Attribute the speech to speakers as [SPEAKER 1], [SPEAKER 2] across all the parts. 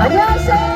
[SPEAKER 1] Abraça!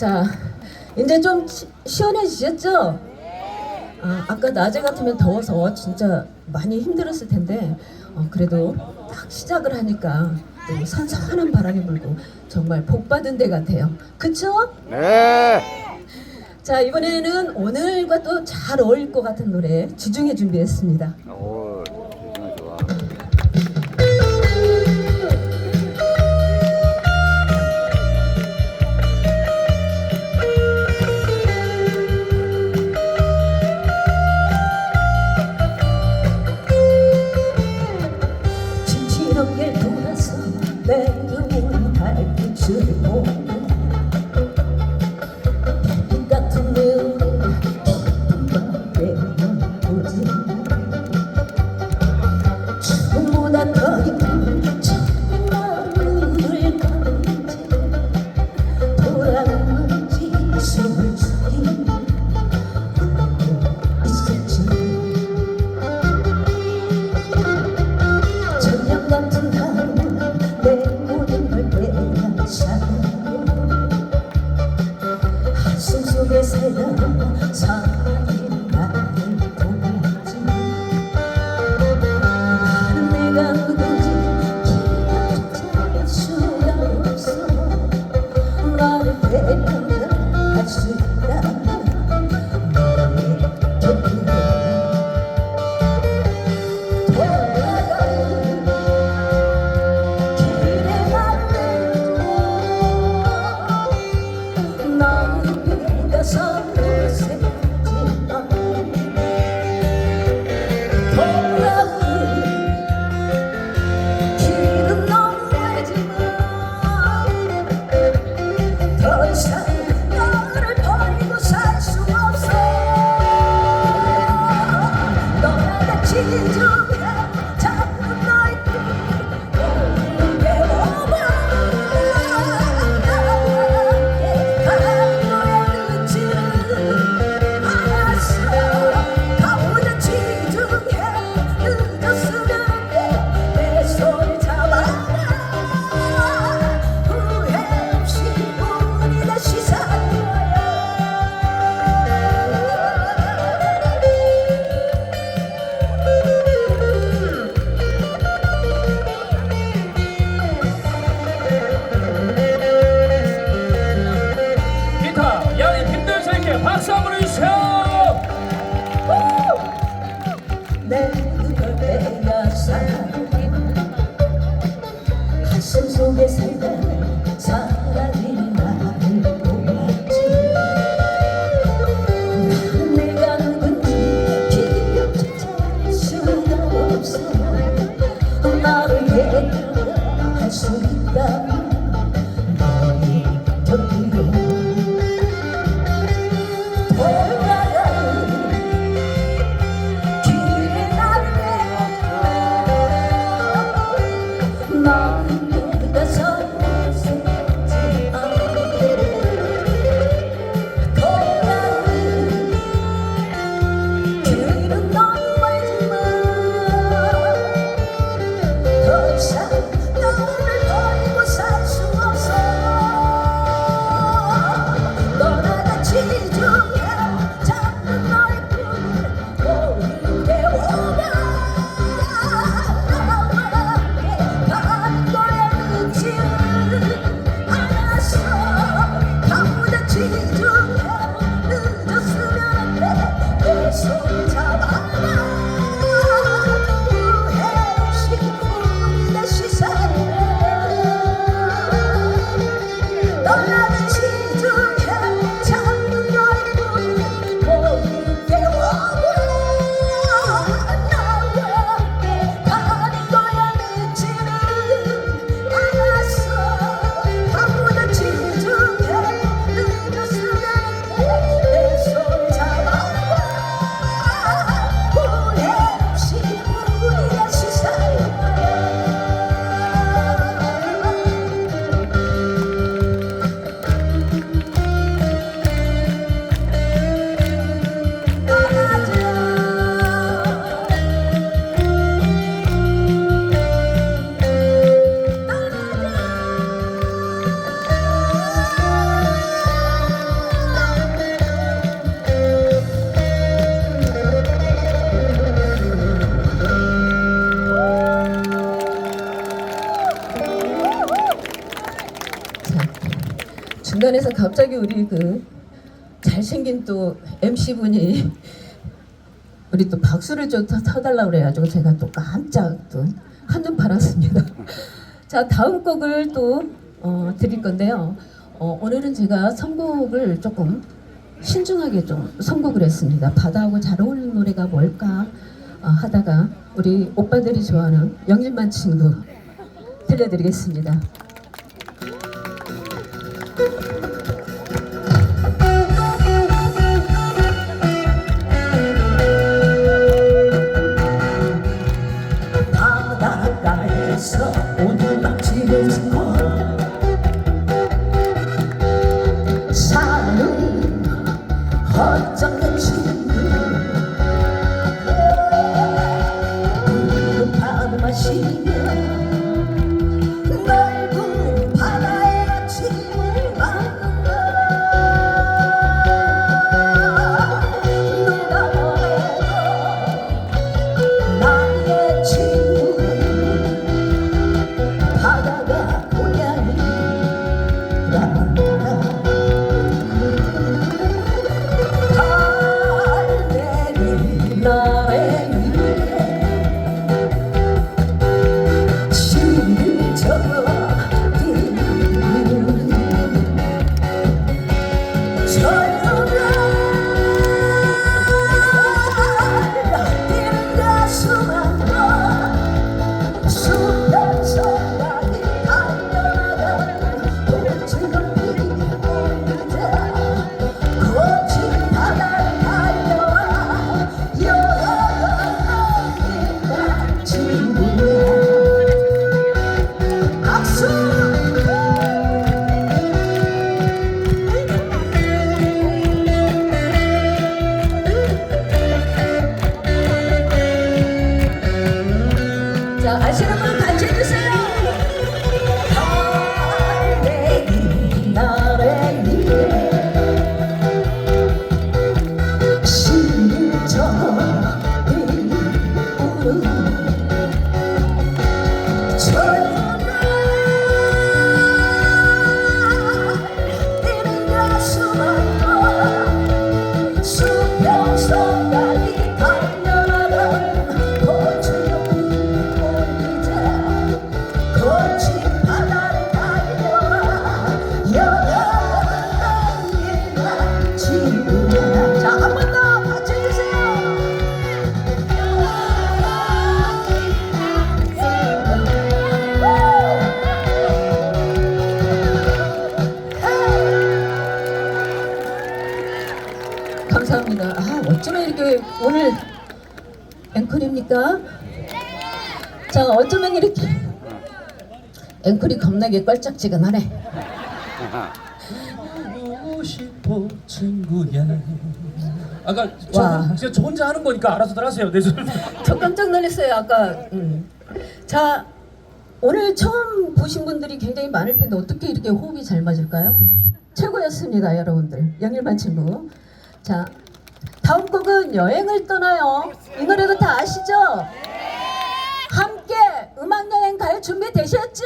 [SPEAKER 1] 자, 이제 좀 시원해지셨죠? 아, 아까 낮에 같으면 더워서 진짜 많이 힘들었을 텐데 어, 그래도 딱 시작을 하니까 선선한 바람이 불고 정말 복 받은 데 같아요. 그쵸?
[SPEAKER 2] 네.
[SPEAKER 1] 자 이번에는 오늘과 또 잘 어울릴 것 같은 노래 지중해 준비했습니다.
[SPEAKER 2] 오.
[SPEAKER 1] 관련해서 갑자기 우리 그 잘생긴 또 MC분이 우리 또 박수를 좀 쳐달라고 그래가지고 제가 또 깜짝 또 한눈 팔았습니다. 자 다음 곡을 또 어, 드릴 건데요. 어, 오늘은 제가 선곡을 조금 신중하게 좀 선곡을 했습니다. 바다하고 잘 어울리는 노래가 뭘까 어, 하다가 우리 오빠들이 좋아하는 영일만 친구 들려드리겠습니다. There's 앵콜입니까? 자, 어쩌면 이렇게 앵콜이 겁나게 껄짝지근하네.
[SPEAKER 3] 보고 싶어 친구야. 아까 저,
[SPEAKER 1] 와.
[SPEAKER 3] 진짜 저 혼자 하는 거니까 알아서들 하세요. 네, 저,
[SPEAKER 1] 저 깜짝 놀랐어요 아까 음. 자 오늘 처음 보신 분들이 굉장히 많을 텐데 어떻게 이렇게 호흡이 잘 맞을까요? 최고였습니다 여러분들 영일반 친구 자 다음 곡은 여행을 떠나요 이 노래도 다 아시죠? 함께 음악 여행 갈 준비 되셨죠?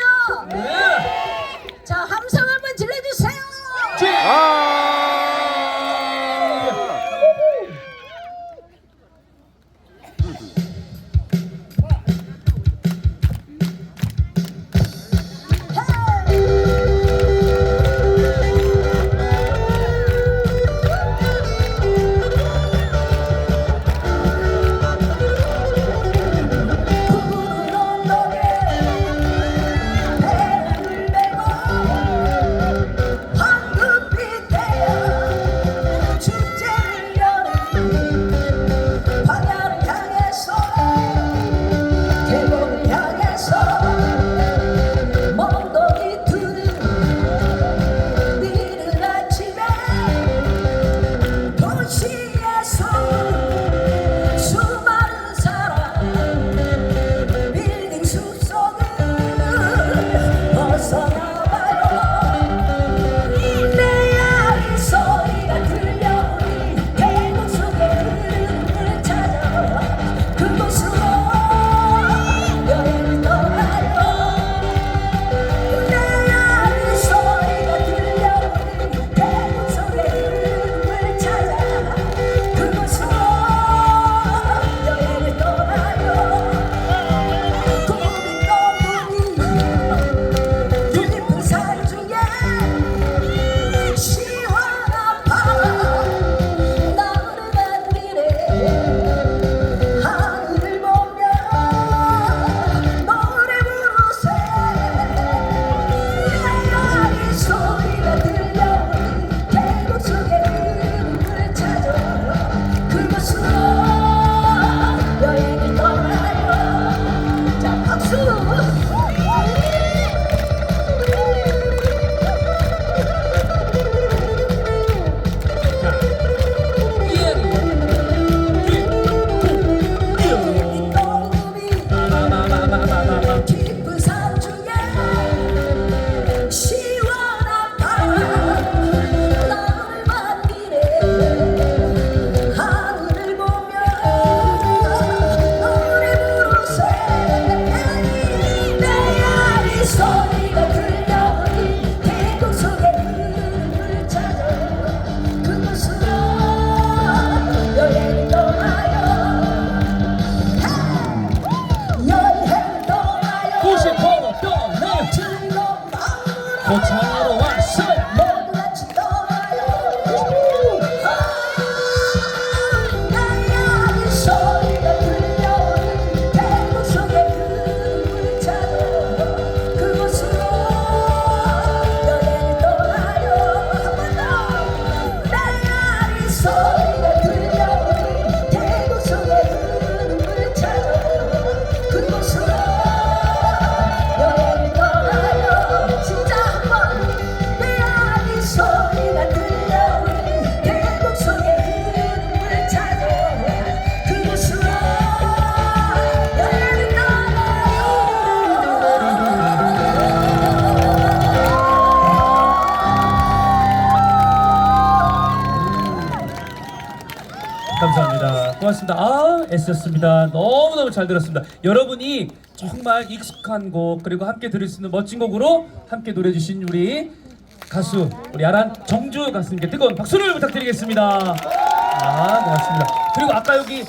[SPEAKER 3] 고맙습니다. 아, 애썼습니다. 너무너무 잘 들었습니다. 여러분이 정말 익숙한 곡 그리고 함께 들을 수 있는 멋진 곡으로 함께 노래 주신 우리 가수 우리 아란 정주 가수님께 뜨거운 박수를 부탁드리겠습니다. 아, 고맙습니다. 그리고 아까 여기